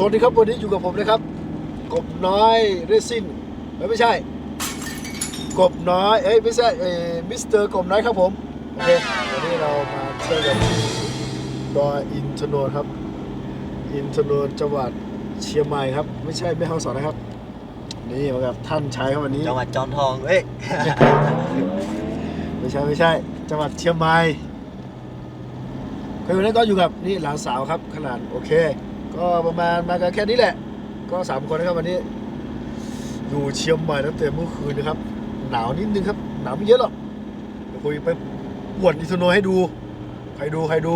สวัสดีครับวันนี้อยู่กับผมนะครับ กบน้อยเรซินเอ้ยไม่ใช่ กบน้อยเอ้ยไม่ใช่เอ้ยมิสเตอร์กบน้อยครับผมโอเควันนี้เรามาเที่ยวกันที่ดอยอินทนนท์ครับ อินทนนท์จังหวัดเชียงใหม่ครับ ไม่ใช่แม่ฮ่องสอนนะครับ นี่มากับท่านชายครับวันนี้จังหวัดจอมทองเอ้ยไม่ใช่ไม่ใช่ จังหวัดเชียงใหม่เคยวันนี้ก็อยู่กับนี่หลานสาวครับขนาดโอเค ก็ประมาณมากันแค่นี้แหละ ก็สามคนนะครับวันนี้อยู่เชียงใหม่ตั้งแต่เมื่อคืนนะครับ หนาวนิดนึงครับ หนาวไม่เยอะหรอกเดี๋ยวคุยไปอวดอินทนนท์ให้ดู ใครดูใครดู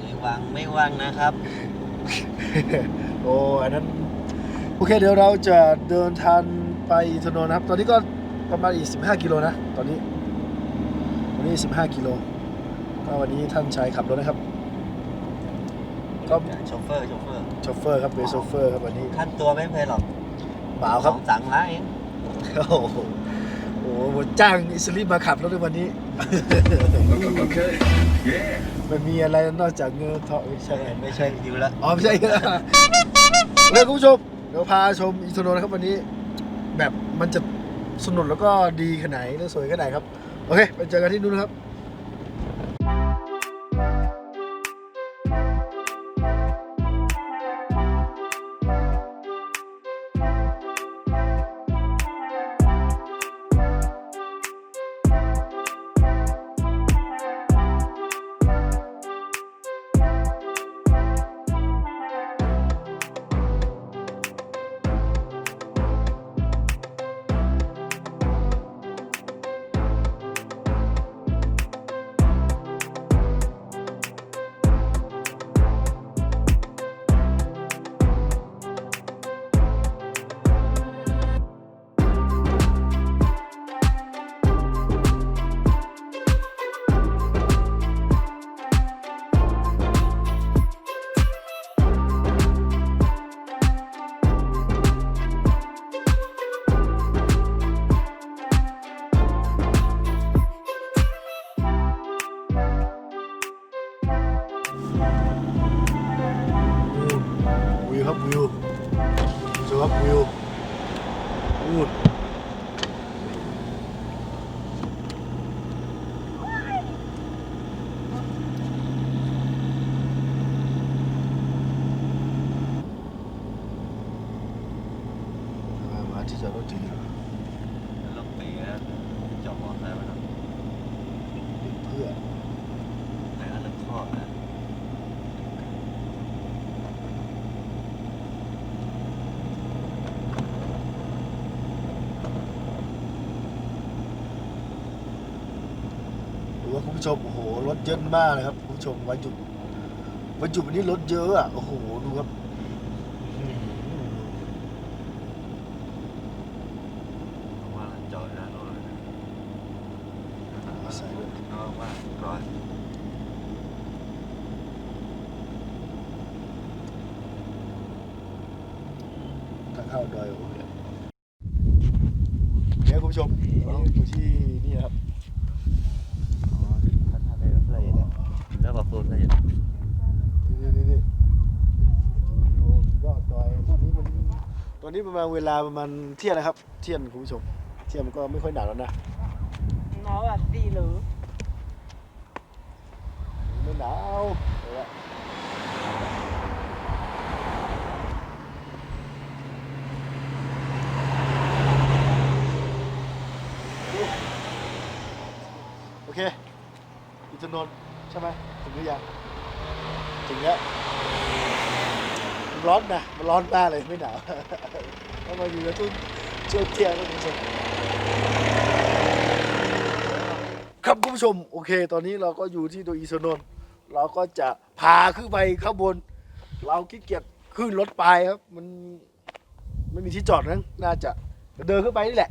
นี่วางไม่ว่างนะครับ โอ้อันนั้นโอเคเดี๋ยวเราจะเดินทางไปอินทนนท์นะครับ ตอนนี้ก็ประมาณอีก15กิโลนะ ตอนนี้ตอนนี้15กิโลก็วันนี้ท่านชายขับรถนะครับ ก็โชเฟอร์โชเฟอร์โชเฟอร์ครับเป็นโชเฟอร์ครับวันนี้ขั้นตัวไม่แพงหรอกบ่าวครับสองสังล้านเองโอ้โหโอ้โหจ้างอิสลิมมาขับรถในวันนี้ มันมีอะไรนอกจากเงินทองไม่ใช่ไม่ใช่คิวแล้วอ๋อไม่ใช่เลยคุณผู้ชมเดี๋ยวพาชมอินทนนท์นะครับวันนี้ แบบมันจะสนุกแล้วก็ดีขนาดไหนและสวยขนาดไหนครับ โอเค ไปเจอกันที่นู่นนะครับ วิวครับวิวดูครับวิวอูดมาที่จอดรถถึงแล้ว ลงปีนะจอดมอเตอร์ไซค์มาแล้ว เพื่อ แต่ก็เริ่มครอบนะ ดูว่าคุณ ผู้ชมโอ้โหรถเยอะมากเลยครับคุณผู้ชมวันหยุดวันหยุดวันนี้รถเยอะอะโอ้โหดูครับอื้อหือเพราะว่าจอดนะรถใส่ด้วยก็ว่าร้อยทางเข้าดอยโอ้โหเนี่ยเนี่ยคุณผู้ชมเราอยู่ที่นี่นะครับ ท่านทำได้แล้วเลยนะแล้วบอกคุณเลย นี่นี่นี่ดูยอดดอยตอนนี้มันต อนนี้ประมาณเวลาประมาณเที่ยงนะครับ เที่ยงคุณผู้ชม เที่ยงมันก็ไม่ค่อยหนาวแล้วนะ nó là đi lửa ไม่หนาวเอาละโอเค อินทนนท์ใช่ไหมถึงหรือยังถึงแล้วมัน ร้อนนะมันร้อนมากเลยไม่หนาวถ้ามาอยู่ในทุ่นช่วงเที่ยงก็คุณผู้ชมครับคุณผู้ชมโอเค ตอนนี้เราก็อยู่ที่ตัวอินทนนท์เราก็จะพาขึ้นไปข้างบน เราขี้เกียจขึ้นรถไปครับ มันไม่มีที่จอดนั้นน่าจะเดินขึ้นไปนี่แหละ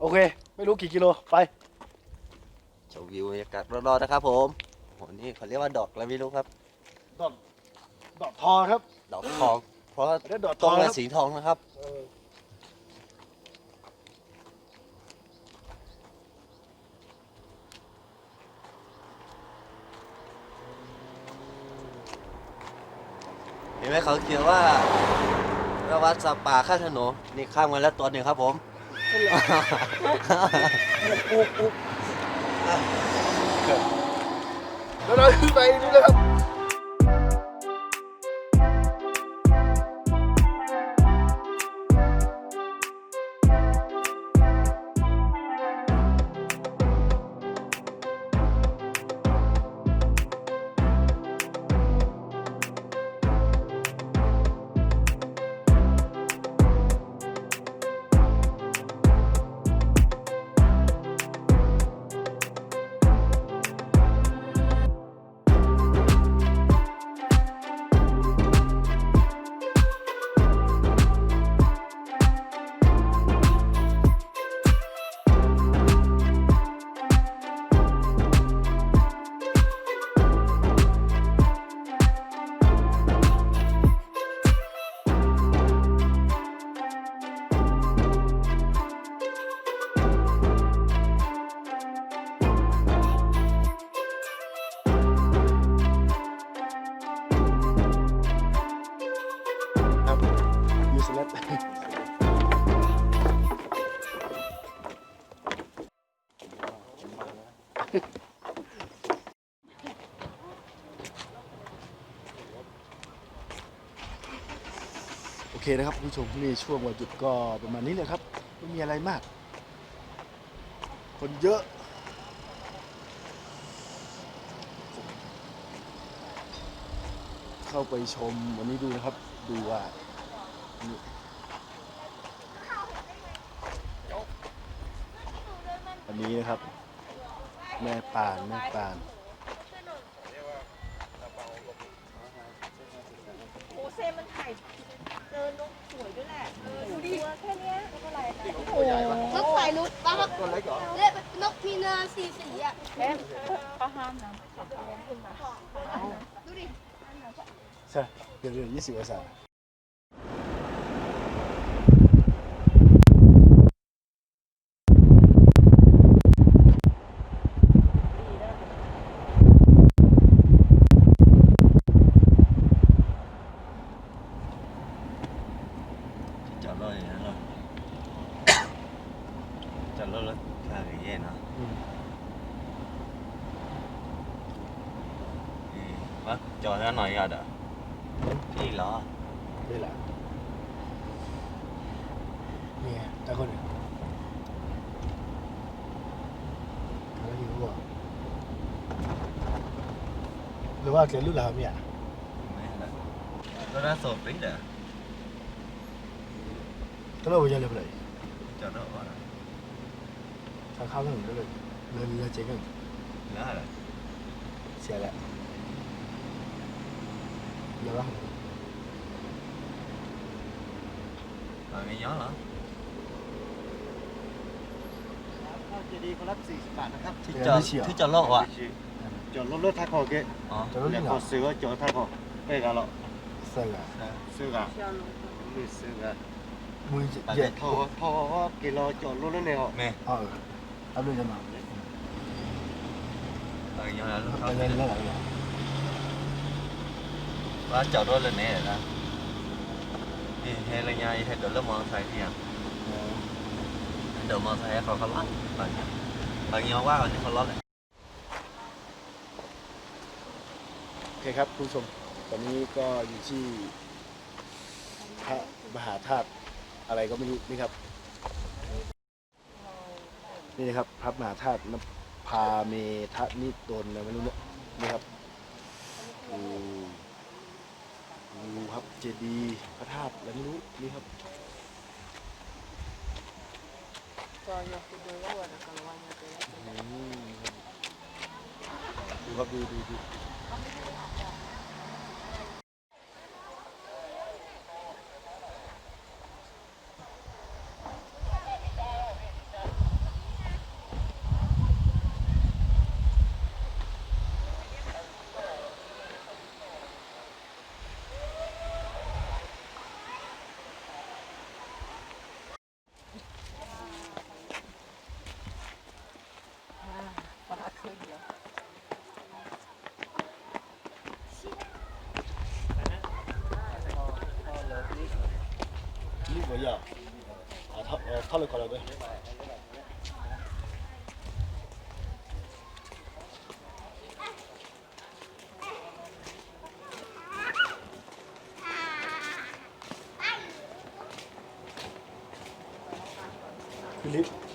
โอเค ไม่รู้กี่กิโลไปชมวิวบรรยากาศร้อนๆนะครับผมโหนี่เขาเรียกว่าดอกอะไรไม่รู้ครับ ดอกดอกทองครับ ดอกทอง เพราะว่าอันนั้นดอกทต้อนงละครับสีทองนะครับ เออเห็นไหมเขาเขียนว่าระวัดสัตว์ป่าข้างถนนนี่ข้ามมาแล้วตัวหนึ่งครับผมแล้วเราขึ้นไปนี่เลยครับครับ นะครับผู้ชมนี่ช่วงวันหยุดก็ประมาณนี้เลยครับไม่มีอะไรมาก คนเยอะเข้าไปชมวันนี้ดูนะครับดูว่าอันนี้นะครับ แม่ป่านแม่ป่าน โอ้เซมันถ่ายเจอนกสวยด้วยแหละเออดูดิตัวแค่เนี้ยไม่เท่าไหร่นะโอ้โห ปลาครับเรียกเป็นนกพีนาสีสีอะเขาห้ามนะดูดิใช่เดี๋ยวเดี๋ยวยี่สิบกว่า จอดรถอย่างนั้นเหรอ จอดรถแล้วข้างอย่างเงี้ยเนาะ อืม นี่วะจอดให้หน่อยอะเด้อนี่เหรอ นี่แหละ นี่ไงตาคนหนึ่งแล้วอยู่ว่าหรือว่าเกิดรุ่นเราเนี่ยไม่นะรถน่าสดปิ๊งเด้อก็เราจะเร็วเลยจอดรถก่อนนะทางเข้าถนนก็เลยเรือเรือเจ๊งกันแล้วอะไรเสียแหละเดี๋ยวว่ามาไม่ย้อนเหรอ จะดีคนละสี่สิบบาทนะครับที่จอดที่จอดรถอะจอดรถรถทักคอเกะอ๋อจะรุ่นแล้วเหรก็อซื้อว่าจอดทักคอเอ้ยกันหรอเสียแหละซื้อกันไม่ซื้อกันมือเย็ดทอทอกิโลจอดรถแล้วเนี่ยแม่เออเอาเรื่องจะมาเออย้อนแล้วเอาเขาไปเล่นแล้วเหรอว่าจอดรถเลยเนี่ยนะนี่เฮลยาเฮเดี๋ยวเริ่มมอเตอร์ไซค์ที่อะ เดี๋ยวมอเตอร์ไซค์เขาเขาล็อกตอนนี้ตอนนี้ว่าเขาจะเขาล็อกเลยโอเคครับคุณผู้ชมตอนนี้ก็อยู่ที่พระมหาธาตุอะไรก็ไม่รู้นี่ครับ นี่นะครับพระมหาธาตุนภาเมทะนิโดนอะไรไม่รู้เนี่ยนี่ครับดูครับเจดีย์พระธาตุอะไรไม่รู้นี่ครับ Kanya kudoro, wala kalawanya kaya. Hmm. Duha bibi. 이게 뭐야? 아, 타, 어, 탈을 가려고 해. Philip.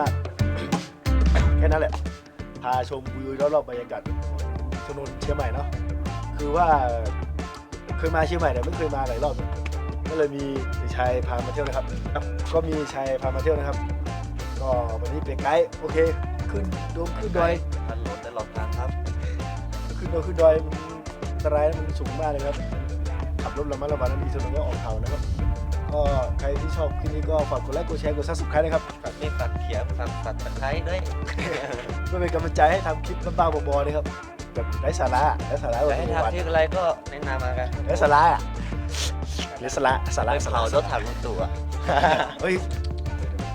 ม่มีอะไรมาก แค่นั้นแหละ พาชมวิวรอบๆบรรยากาศถนนเชียงใหม่เนาะคือว่าเคยมาเชียงใหม่แต่ไม่เคยมาหลายรอบ ก็เลยมีชายพามาเที่ยวนะครับครับก็มีชายพามาเที่ยวนะครับ ก็วันนี้เป็นไกด์โอเค ขึ้นดงขึ้นดอยทันรถได้หลอกทางครับ ขึ้นดอยขึ้นดอยมันอันตรายนะมันสูงมากเลยครับ ขับรถระมัดระวังนะมีถนนก็ออกเขานะครับ ก็ใครที่ชอบคลิปนี้ก็ฝากกดไลค์กดแชร์กดซับสไครต์นะครับ ฝากนี่ฝากเขียฝากฝากตะไคร้ด้วยเพื่อเป็นกำลังใจให้ทำคลิปบ้าๆบอๆนะครับแบบไร้สาระไร้สาระจะให้ทำที่อะไรก็แนะนำมากันไร้สาระอะไร้สาระสาระสาเผาระรถถังรถตู้อะเฮ้ย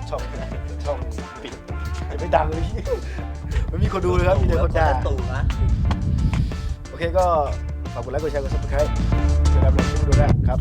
ช่องช่องปิดจะไม่ดังเลยไม่มีคนดูเลยครับมีแต่คนด่าตู้นะโอเคก็ฝากกดไลค์กดแชร์กดซับสไครต์จะรับรองคลิปดีโอแรกครับ